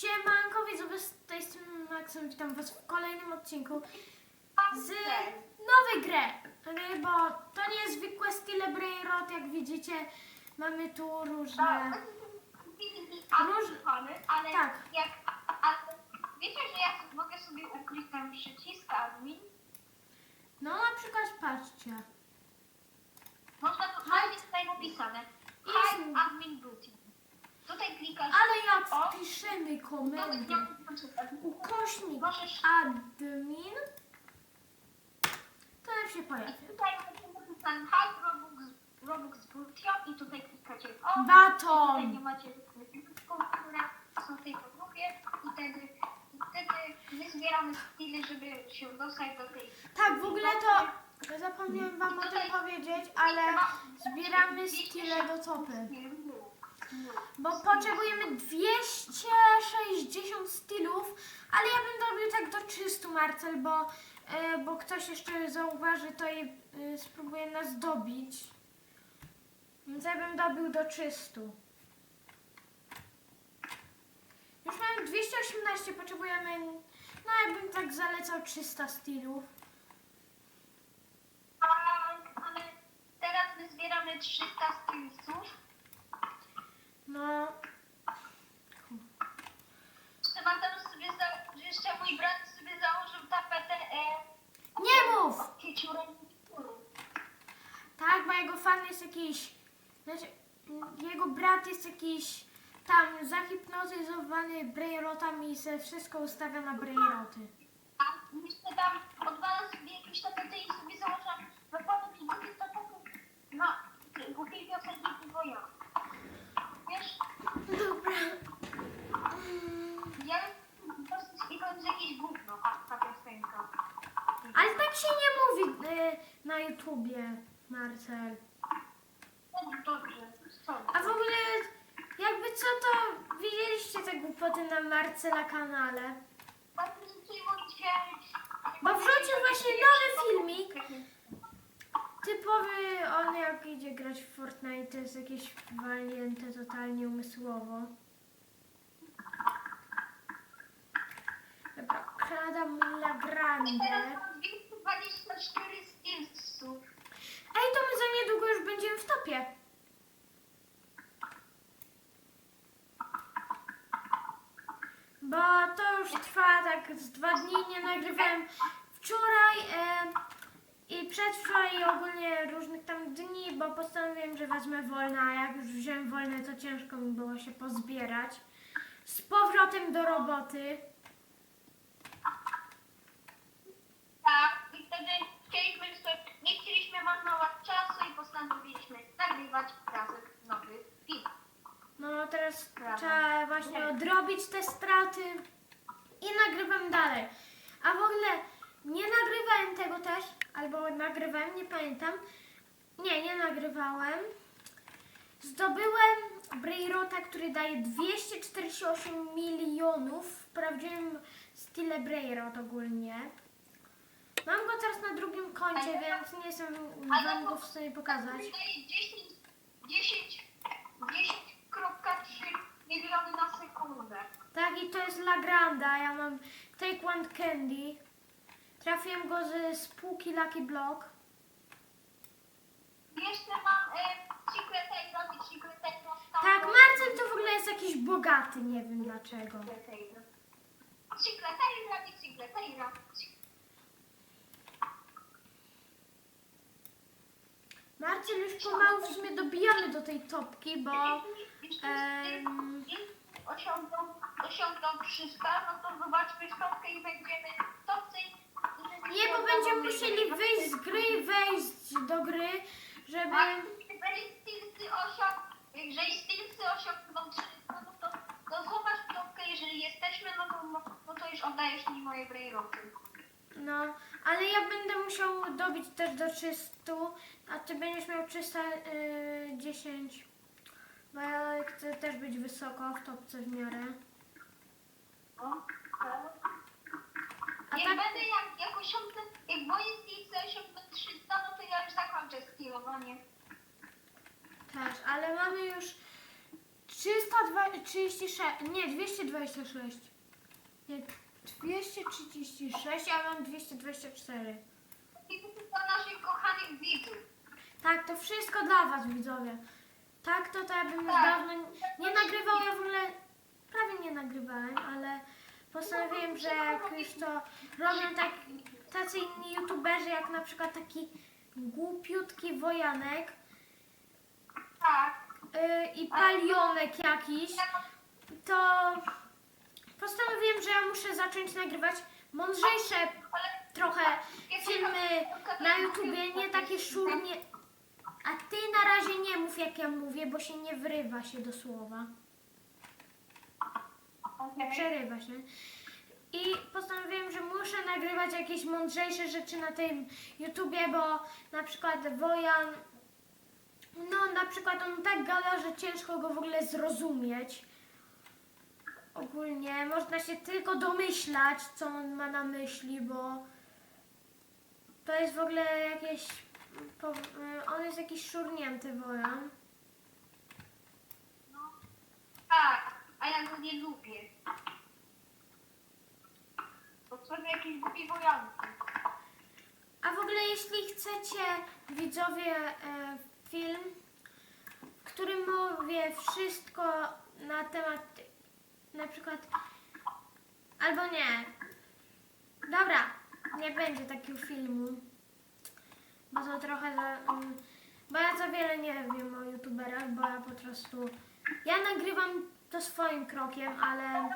Siemanko, widzowie, z tej strony Maksym, witam was w kolejnym odcinku z nowej grę, y, bo to nie jest zwykłe style Brainrot, jak widzicie, mamy tu różne... Tak. Róż- ale tak. jak, wiecie, że ja mogę sobie ukryć ten przycisk admin? No na przykład patrzcie, Można to jest tutaj napisane. Hide admin booty. Tutaj klikasz. ale jak O. to komendę ukośnik Możesz admin, to nam się pojawi. tutaj macie napisane robux, robux booty i tutaj klikacie w o. Tutaj Baton! nie macie które są w tej podróbie i wtedy, i wtedy my zbieramy stile, żeby się dostać do tej Tak, w ogóle to zapomniałem wam o tym powiedzieć, ale zbieramy stile do topy. Bo potrzebujemy 260 stylów, ale ja bym dobił tak do 300 Marcel, bo, e, bo ktoś jeszcze zauważy to i e, spróbuje nas dobić. Więc ja bym dobił do 300. Już mamy 218, potrzebujemy, no ja bym tak zalecał 300 stylów. Tak, ale teraz my zbieramy 300 stylców. No, Trzeba teraz sobie za... że jeszcze mój brat sobie założył tapetę e, nie mów! Tak, bo jego fan jest jakiś. Znaczy, jego brat jest jakiś tam zahipnotyzowany brainrotami i se wszystko ustawia na brainroty. A jeszcze tam odwalam sobie jakieś tapety i sobie założam wypadek i głupiej tapety na głupiej piosenki tylko ja. Dobra. ja dosyć i to jest jakieś gówno, a ta piosenka. Ale tak się nie mówi y, na YouTubie, Marcel. Dobrze, dobrze, sorry. A w ogóle, jakby co to widzieliście te głupoty na Marcela kanale? Bo wrzucił właśnie nowy filmik. Typowy on jak idzie grać w Fortnite, to jest jakieś walnięte totalnie umysłowo. Dobra, kradam La I Grande. mam 224 skillsów. Ej, to my za niedługo już będziemy w topie. Bo to już trwa tak z dwa dni, nie nagrywałem przedwczoraj i ogólnie różnych tam dni, bo postanowiłem, że wezmę wolne, a jak już wziąłem wolne, to ciężko mi było się pozbierać. Z powrotem do roboty. Tak, i wtedy chcieliśmy, nie chcieliśmy marnować czasu i postanowiliśmy nagrywać razem nowy film. No teraz Prawda. trzeba właśnie odrobić te straty i nagrywam dalej. A w ogóle nie nagrywałem tego też, albo nagrywałem, nie pamiętam. Nie, nie nagrywałem. Zdobyłem Brayrota, który daje 248 milionów w prawdziwym stile Brayrot ogólnie. Mam go teraz na drugim koncie, więc nie jestem wam go w stanie pokazać. Daje 10, 10, 10,3 miliony na sekundę. Tak, i to jest La Granda. Ja mam Take One Candy. Trafiłem go ze spółki Lucky Block. Jeszcze mam e, Secretera i. Tak, Marcel to w ogóle jest jakiś bogaty, nie wiem dlaczego. I Secretera. Marcel już pomału w sumie dobijamy do tej topki, bo em, osiągną, osiągną 300, no to zobaczmy stopkę i będziemy w topce. i- i nie, bo będziemy musieli wyjść z gry i wejść do gry, żeby... Tak, jeżeli stilsy osiąg, jeżeli stilsy osiągną 300, no to, to zobacz stopkę, jeżeli jesteśmy, no to, no, no to już oddajesz mi moje brejroty. No, ale ja będę musiał dobić też do 300, a ty będziesz miał 310. Bo ja chcę też być wysoko w topce w miarę. No. A Jak tak- będę, jak, jak osiągnę, jak moje stilsy osiągną 300, no to ja już zakończę skillowanie. Też, ale mamy już 302, 236, nie, 226. Nie, 236, a mam 224. I to dla naszych kochanych widzów. Tak, to wszystko dla was, widzowie. Tak, to, to ja bym już Tak. dawno nie nagrywała, ja w ogóle prawie nie nagrywałem, ale postanowiłem, że jak już to robią tak, tacy inni youtuberzy, jak na przykład taki głupiutki Wojanek yy, i Palionek jakiś, to postanowiłem, że ja muszę zacząć nagrywać mądrzejsze trochę filmy na YouTubie, nie takie szurnie. A ty na razie nie mów jak ja mówię, bo się nie wrywa się do słowa. Nie przerywa się. I postanowiłem, że muszę nagrywać jakieś mądrzejsze rzeczy na tym YouTubie, bo na przykład Wojan, no na przykład on tak gada, że ciężko go w ogóle zrozumieć. Ogólnie można się tylko domyślać, co on ma na myśli, bo to jest w ogóle jakieś. Po- y, On jest jakiś szurnięty Wojan. No. Tak, a ja go nie lubię. Bo sobie jakiś głupi wojanki. A w ogóle jeśli chcecie, widzowie, e, film, w którym mówię wszystko na temat, na przykład, albo nie, dobra, nie będzie takiego filmu, bo to trochę, za, mm, bo ja za wiele nie wiem o youtuberach, bo ja po prostu, ja nagrywam to swoim krokiem, ale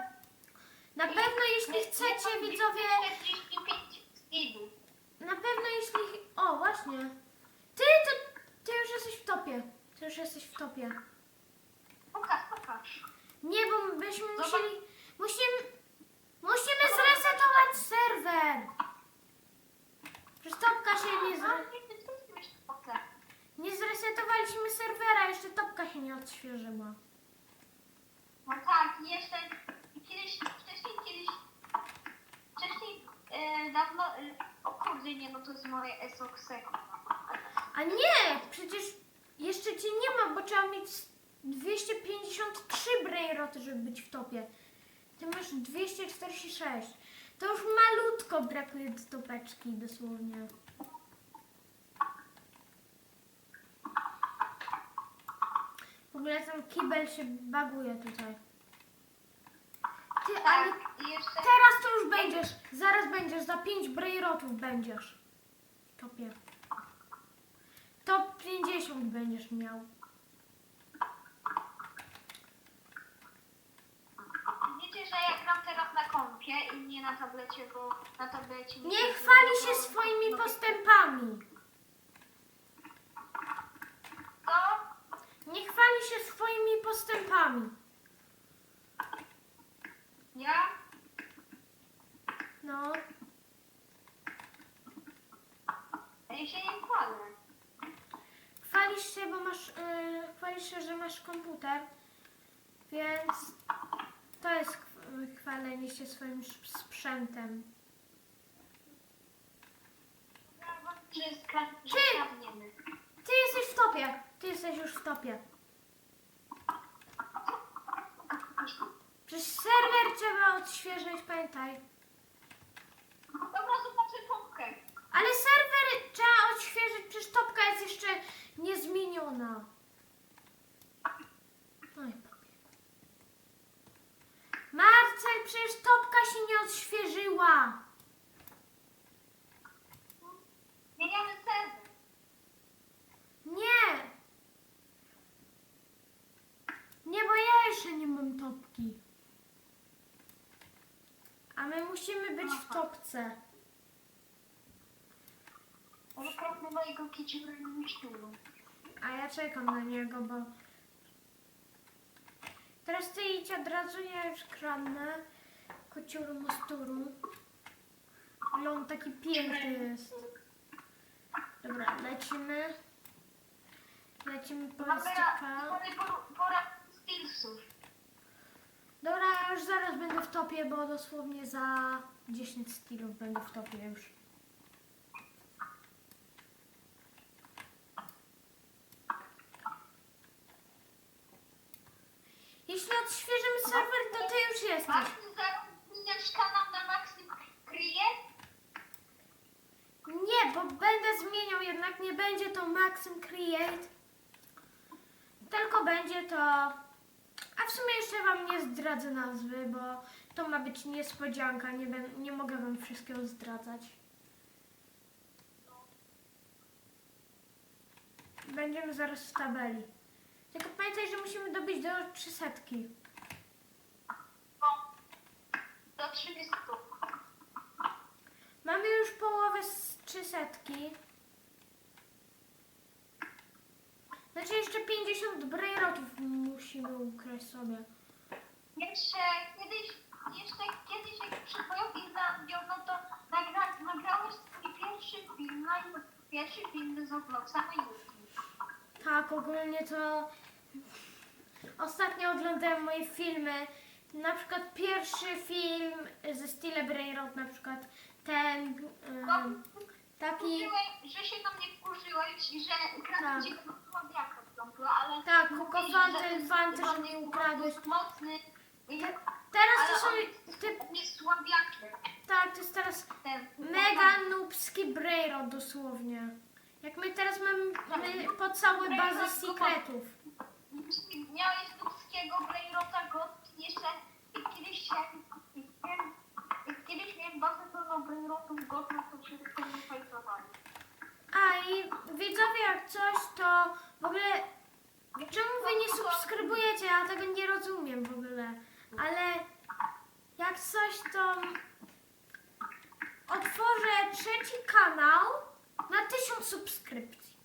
na pewno jeśli chcecie, widzowie, 45 skidów. na pewno jeśli. O, właśnie. Ty, to, ty już jesteś w topie. Ty już jesteś w topie. Pokaż, pokaż. Nie, bo byśmy Zobacz. musieli. Musimy. Musimy zresetować serwer. Przecież topka się nie, zre. Nie zresetowaliśmy serwera, jeszcze topka się nie odświeżyła. No tak, jeszcze kiedyś, wcześniej kiedyś, wcześniej e, dawno, e, o kurde nie, no to jest moje esokseko. A nie! Przecież jeszcze cię nie ma, bo trzeba mieć 253 brainroty, żeby być w topie. Ty masz 246. To już malutko brakuje do topeczki, dosłownie. Ogóle ten kibel się baguje tutaj. Ty, ale Tak, i jeszcze, teraz to już będziesz. Zaraz będziesz, za 5 brainrotów będziesz. Topie. Top 50 będziesz miał. wiecie, że ja gram teraz na kompie i nie na tablecie, bo na tablecie... Nie chwali się swoimi postępami. Nie chwali się swoimi postępami. Ja? No, Ja się nie chwalę. chwalisz się, bo masz, yy, chwalisz się, że masz komputer, więc to jest ch- chwalenie się swoim sz- sprzętem. Ty jesteś w topie. Ty jesteś już w topie. Przecież serwer trzeba odświeżyć, pamiętaj. Dobra, zobaczę topkę. Ale serwer trzeba odświeżyć, przecież topka jest jeszcze niezmieniona. Oj, pobiegł. Marcel, przecież topka się nie odświeżyła. Zmieniamy serwer. Nie. Nie, bo ja jeszcze nie mam topki. A my musimy być w topce. Okropny mojego kiciurego śniegu. A ja czekam na niego, bo... Teraz ty idź od razu, ja już kradnę kociuru mosturu. Ale on taki piękny jest. Dobra, lecimy. Lecimy po Dobra, pora Dobra, już zaraz będę w topie, bo dosłownie za 10 skillów będę w topie już. Jeśli odświeżę Maxim zaraz zmieniać kanał na Maxim kryje? Nie, bo będę zmieniał, jednak nie będzie to Maxim Create. Tylko będzie to. A w sumie jeszcze wam nie zdradzę nazwy, bo to ma być niespodzianka. Nie, bę- nie mogę wam wszystkiego zdradzać. Będziemy zaraz w tabeli. Tylko pamiętaj, że musimy dobić do 300. No. Do 30. Mamy już połowę z 300. Znaczy jeszcze 50 brajerotów musimy ukraść sobie. Jeszcze kiedyś, jeszcze kiedyś jak przypojowi zabił, no to nagra, nagrałeś swój pierwszy film, na YouTube, pierwszy film z Robloxa na YouTube. Tak, ogólnie to ostatnio oglądałem moje filmy. Na przykład pierwszy film ze Stile Brainrot, na przykład ten No, ym, taki. że się mnie wkurzyłeś i że Tak. ukradłem ci tego słabiaka w ale... Tak, mnie jest ukradłeś. mocny i... Teraz to są ty, jest słabiakiem. tak, to jest teraz Ten, mega noobski Brainrot dosłownie. Jak my teraz mamy po całe bazę secretów. Miałeś ludzkiego Brainrota Ghost jeszcze i kiedyś się... Kiedyś miałem bazę pełną Brainrotów Ghost, no to się tym nie fajtowali. A i widzowie, jak coś, to w ogóle czemu wy nie subskrybujecie? Ja tego nie rozumiem w ogóle. Ale jak coś, to otworzę trzeci kanał na tysiąc subskrypcji.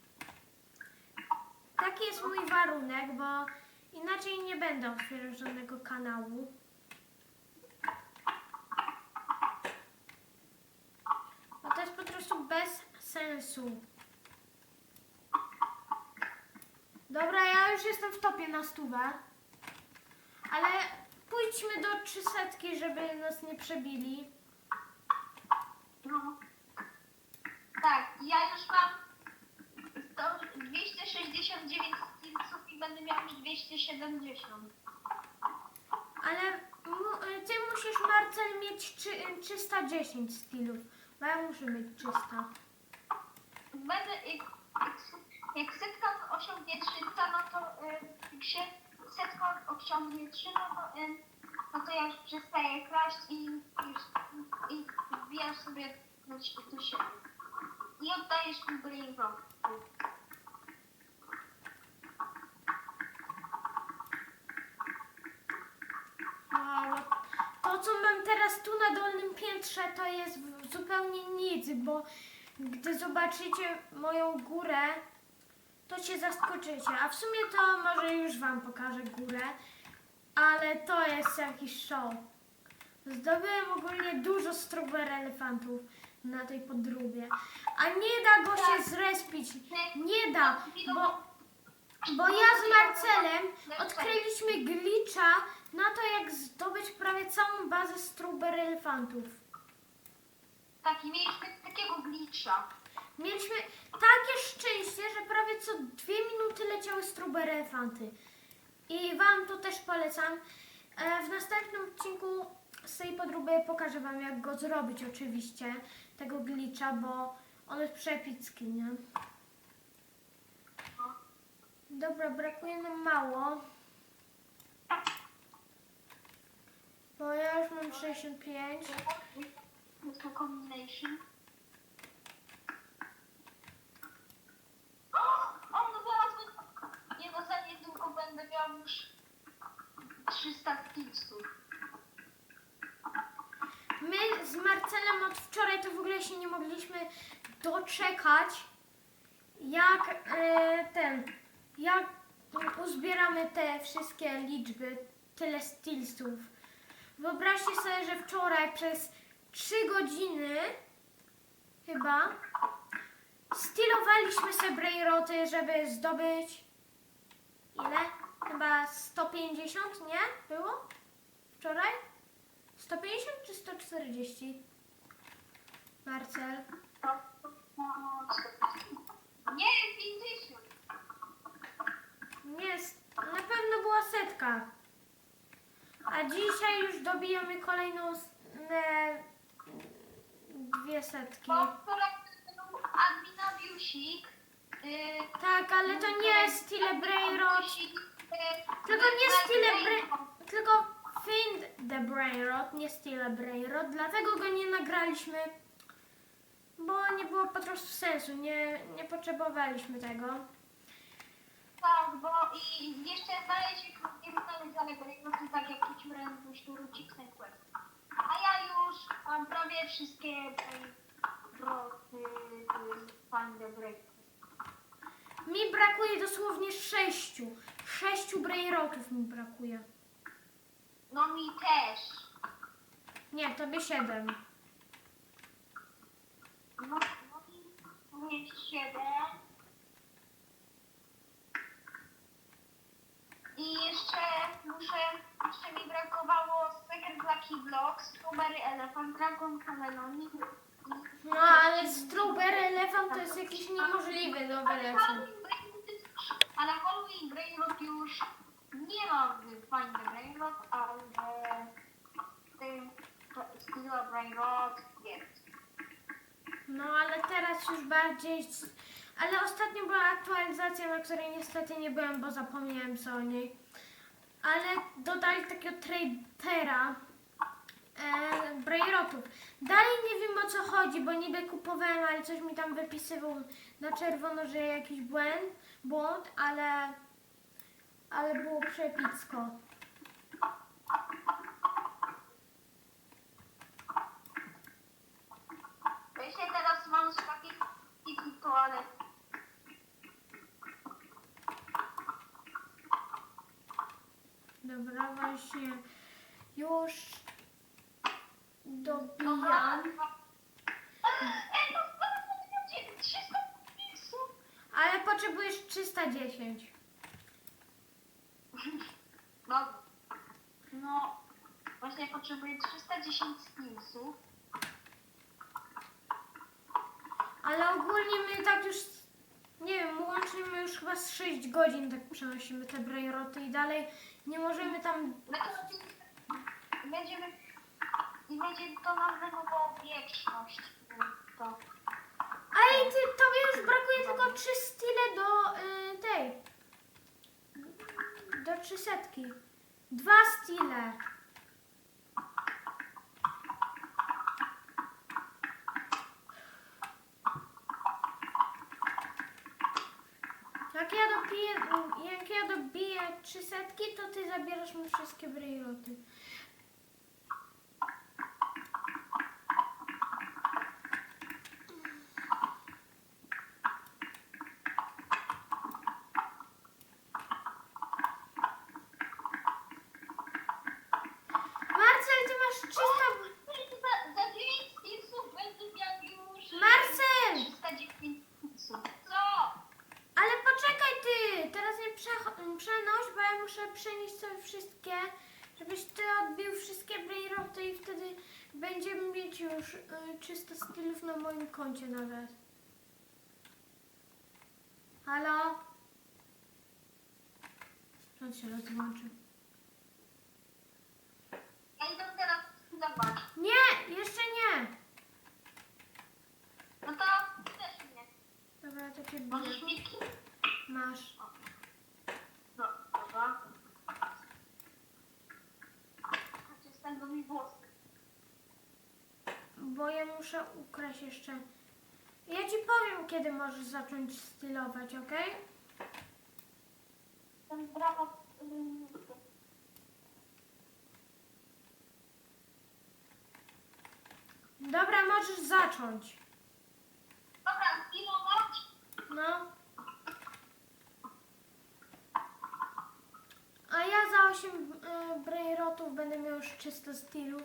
Taki jest mój warunek, bo inaczej nie będę otwierał żadnego kanału. Bo to jest po prostu bez sensu. Dobra, ja już jestem w topie na stówę. Ale pójdźmy do 300, żeby nas nie przebili. No. Tak, ja już mam 100, 269 skillsów i będę miał już 270. Ale mu, ty musisz, Marcel, mieć trzy, 310 stylów. Bo ja muszę mieć 300. Będę, jak, jak, setka osiągnie 300, no to y, jak się setka osiągnie 3, no to, y, no to ja już przestaję kraść i, już, i wbijasz sobie do, siebie. I oddajesz mi. Wow. To, co mam teraz tu na dolnym piętrze, to jest zupełnie nic, bo gdy zobaczycie moją górę, to się zaskoczycie. A w sumie to może już wam pokażę górę, ale to jest jakiś show. Zdobyłem ogólnie dużo strawberry elefantów na tej podróbie. A nie da go się zrespić. Nie da, bo bo ja z Marcelem odkryliśmy glitcha na to, jak zdobyć prawie całą bazę strawberry elefantów. Tak, i mieliśmy takiego glitcha. Mieliśmy takie szczęście, że prawie co dwie minuty leciały strawberry elefanty. I wam to też polecam. E, W następnym odcinku z tej podróby pokażę wam, jak go zrobić oczywiście, tego glitcha, bo on jest przepicki, nie? Dobra, brakuje nam mało. Bo ja już mam 65. Jest to combination. O, no zaraz będę... Nie no, za niedługo będę miał już 300 skillsów. My z Marcelem od wczoraj to w ogóle się nie mogliśmy doczekać, jak e, ten, jak uzbieramy te wszystkie liczby, tyle stillsów. Wyobraźcie sobie, że wczoraj przez 3 godziny chyba stylowaliśmy sobie brainroty, żeby zdobyć ile? Chyba 150, nie? Było? Wczoraj? 150 czy 140? Marcel. Nie, 50. Nie, na pewno była setka. A dzisiaj już dobijamy kolejną dwie setki. Był admina Biusik. Yy, Tak, ale to nie jest Stile Brainrot, tylko nie Stile Brainrot, tylko Find the Brainrot, nie Stile Brainrot, dlatego go nie nagraliśmy, bo nie było po prostu sensu, nie, nie potrzebowaliśmy tego. Tak, bo i jeszcze znaleźć nie daleko, po prostu tak jak tu Rucik Quest. A ja już mam prawie wszystkie broty, find the break. Mi brakuje dosłownie sześciu, sześciu Brainrotów mi brakuje. No mi też. Nie, tobie siedem. No, no mi mnie siedem. I jeszcze muszę, jeszcze mi brakowało Speaker Lucky Blocks, Strawberry Elephant, Dragon Camelon i... No, ale Strawberry Elephant to jest jakiś niemożliwy do Ale wylecenia. Halloween Brainrot, ale Halloween Brainrot już nie ma w Find the Brainrot, ale w tym Steel Brainrot jest. No, ale teraz już bardziej... Ale ostatnio była aktualizacja, na której niestety nie byłem, bo zapomniałem co o niej. Ale dodali takiego tradera e. Dalej nie wiem o co chodzi, bo niby kupowałem, ale coś mi tam wypisywał na czerwono, że jakiś błęd, błąd, ale... Ale było przepicko. Właśnie teraz mam. Dobra, właśnie już dobijam. Ej, będzie 300 pisów. Ale potrzebujesz 310. No, no, właśnie potrzebuję 310 skillsów. Ale ogólnie my tak już, nie wiem, łącznie my już chyba z 6 godzin tak przenosimy te brajroty i dalej nie możemy tam... My to będziemy, i będzie to nam zajmowało wieczność. To. Ej, ty, tobie już brakuje tylko 3 stile do y, tej. Do 300. Dwa stile. Jak ja dobiję, jak ja dobiję 300, to ty zabierasz mi wszystkie brejroty. Marcel, ty masz 300... Za, za 9 skillsów będę miał już... Marcel! 309 skillsów. Co? Ale poczekaj ty! Teraz nie przecho- przenoś, bo ja muszę przenieść sobie wszystkie, żebyś ty odbił wszystkie brainroty i wtedy będziemy mieć już y, 300 stylów na moim koncie nawet. Halo? On się rozłączył. Ja idę teraz zobacz. Nie! Jeszcze nie! No to też nie. Dobra, to cię Możesz biję. mi Masz. No, dobra. Chociaż z tego mi włosy. Bo ja muszę ukraść jeszcze. Ja ci powiem, kiedy możesz zacząć stylować, ok? Ten brawo. ym, Dobra, możesz zacząć. Dobra, stylować. No. A ja za 8 y, brainrotów będę miał już 300 stylów.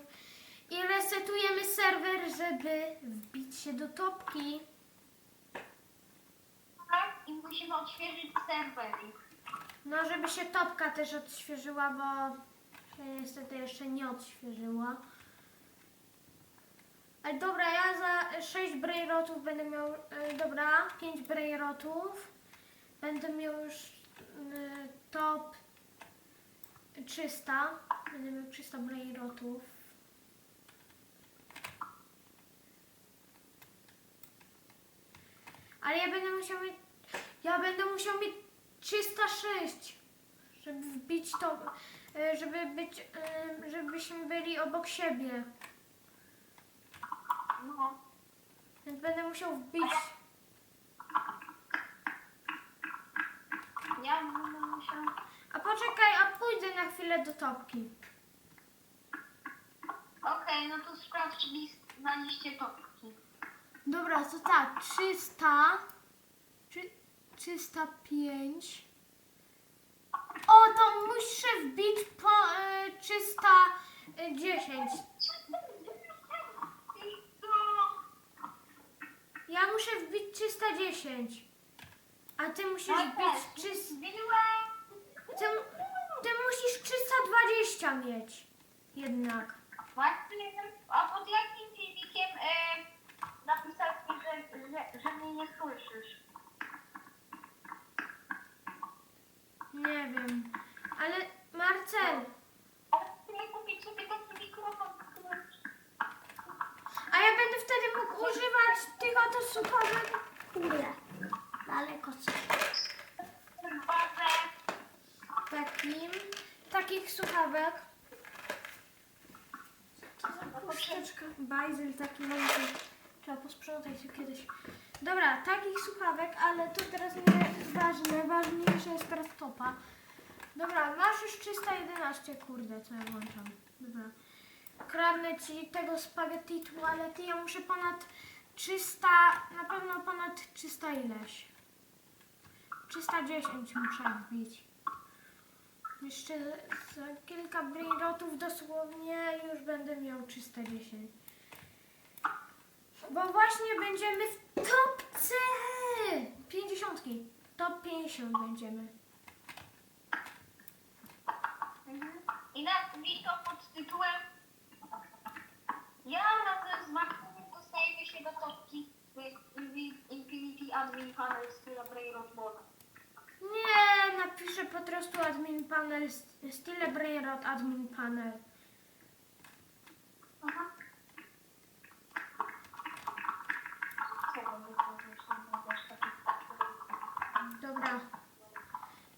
I resetujemy serwer, żeby wbić się do topki. Tak? I musimy odświeżyć serwer. No, żeby się topka też odświeżyła, bo się niestety jeszcze nie odświeżyła. Ale dobra, ja za 6 brainrotów będę miał, y, dobra, 5 brainrotów. Będę miał już y, top 300. Będę miał 300 brainrotów. Ale ja będę musiał mieć. Ja będę musiał mieć 306. Żeby wbić to. e, Żeby być. e, Żebyśmy byli obok siebie. No. Więc będę musiał wbić. Ja będę musiał... A poczekaj, a pójdę na chwilę do topki. Okej, no to sprawdź list na liście topki. Dobra, to tak, 300, trzy- 305. O, to muszę wbić po e, 310. Ja muszę wbić 310. A ty musisz wbić 300. Ty, ty musisz 320 mieć. Jednak. Właśnie, a pod jakim filmikiem napisałeś, że, że, że mnie nie słyszysz? Nie wiem. Ale Marcel, Ale chcę nie kupić sobie taki mikrofon, który... a ja będę wtedy mógł używać tych oto słuchawek. Kurde, daleko co. Bazę. Takim, takich słuchawek. Co za puszeczka? Bajzel taki mąki. Trzeba posprzątać się kiedyś. Dobra, takich słuchawek, ale to teraz nie jest ważne. Ważniejsze jest teraz topa. Dobra, masz już 311, kurde, co ja włączam. Dobra. Kradnę ci tego spaghettitu, ale ty ja muszę ponad 300, na pewno ponad 300 ileś. 310 muszę wbić. Jeszcze za kilka brainrotów dosłownie już będę miał 310. Bo właśnie będziemy w topce 50. Top 50 będziemy. Mhm. I nazwij to pod tytułem Ja razem z Markiem dostajemy się do topki Infinity Admin Panel z dobrej rozmowy. Nie, napiszę po prostu admin panel, style brainrot admin panel. Aha. Czego nie powiesz, nie powiesz takich Dobra.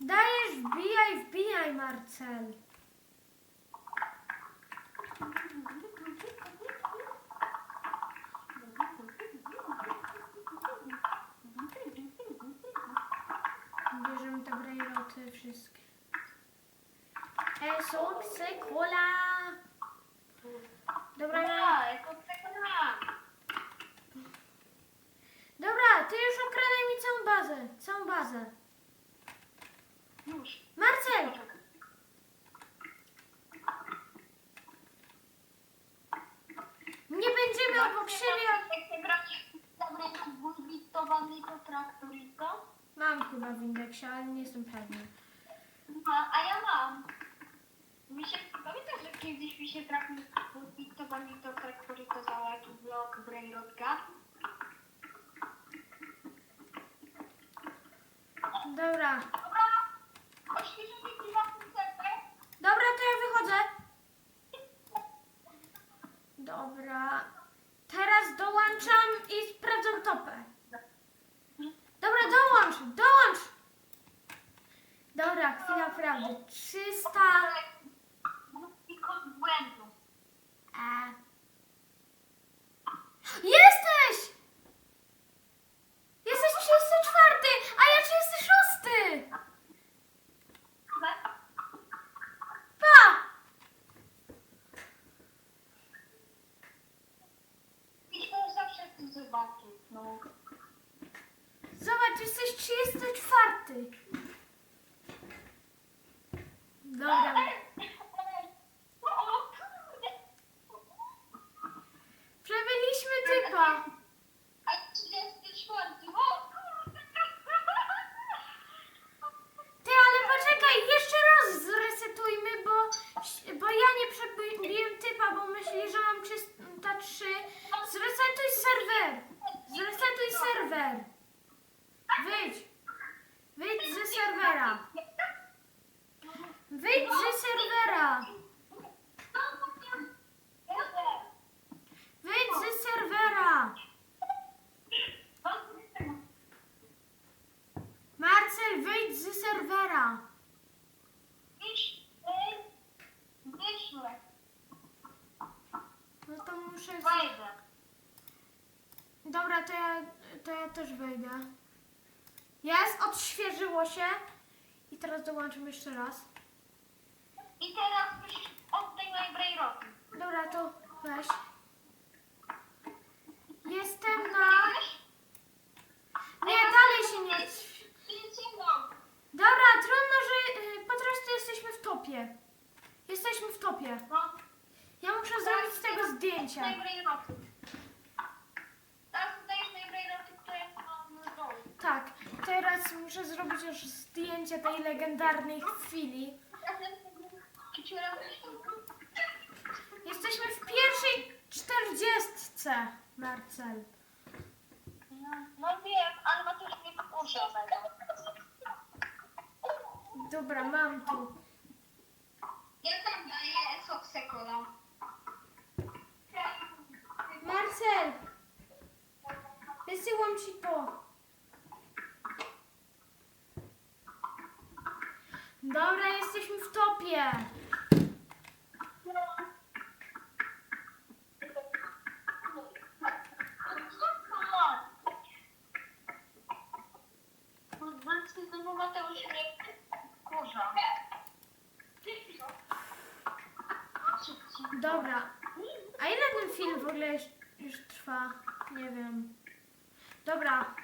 Dajesz, wbijaj, wbijaj Marcel. Bierzemy te brainroty wszystkie. Sekula. Dobra, ja... Dobra, przekonana. Dobra, ty już okradaj mi całą bazę. Całą bazę. Już. Marcel! Nie będziemy obok siebie. Jak ty grasz dobre dwubitowane to traktorito? Mam indeksie, ale nie jestem pewna. No, a ja mam. Mi się, pamiętasz, że kiedyś mi się trafił dwubitowane to traktorito za jaki blok brainrotka? Dobra. Dobra, oświeżymy prywatny serwer. Dobra, to ja wychodzę. Dobra. Teraz dołączam i sprawdzam topę. Dobra, dołącz, dołącz. Dobra, chwila prawdy. 300. I kod błędu. E. Jesteś! Jesteś 34, a ja 36! Pa! I to zawsze chcę zobaczyć, no. Zobacz, jesteś 34. Dobra. O kurde. Przebyliśmy typa. A 34. O kurde. Ty, ale poczekaj, jeszcze raz zresetujmy, bo, bo ja nie przebiłem typa, bo myśli, że mam 303. Zresetuj serwer. Zresetuj serwer. Wyjdź. Wyjdź ze serwera. Wyjdź ze serwera. wyjdź z serwera. Idź, y, wyszły. No to muszę... Z... Wejdę. Dobra, to ja, to ja też wejdę. Jest, odświeżyło się. I teraz dołączam jeszcze raz. I teraz musisz oddaj brejroki. Dobra, to weź. Jestem na... Nie, dalej się nie... Dobra, trudno, że y, po prostu jesteśmy w topie. Jesteśmy w topie. No, Ja muszę zrobić z tego zdjęcia. Daj Tak, teraz muszę zrobić już zdjęcie tej legendarnej chwili. Jesteśmy w pierwszej czterdziestce, Marcel. No wiem, ale ma też mnie wkurza. Dobra, mam tu. Ja tam daję kolą. Marcel! Wysyłam ci to. Dobra, jesteśmy w topie. Dobra. A ile ten film w ogóle już, już trwa? Nie wiem. Dobra,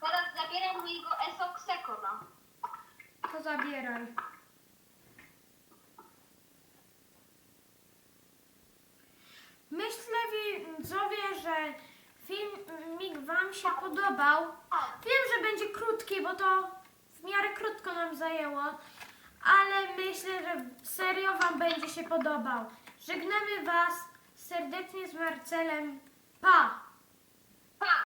Teraz zabieram mojego esoksekona. Zabieraj. Myślę, widzowie, że filmik Wam się podobał. Wiem, że będzie krótki, bo to w miarę krótko nam zajęło, ale myślę, że serio Wam będzie się podobał. Żegnamy Was serdecznie z Marcelem. Pa! Pa!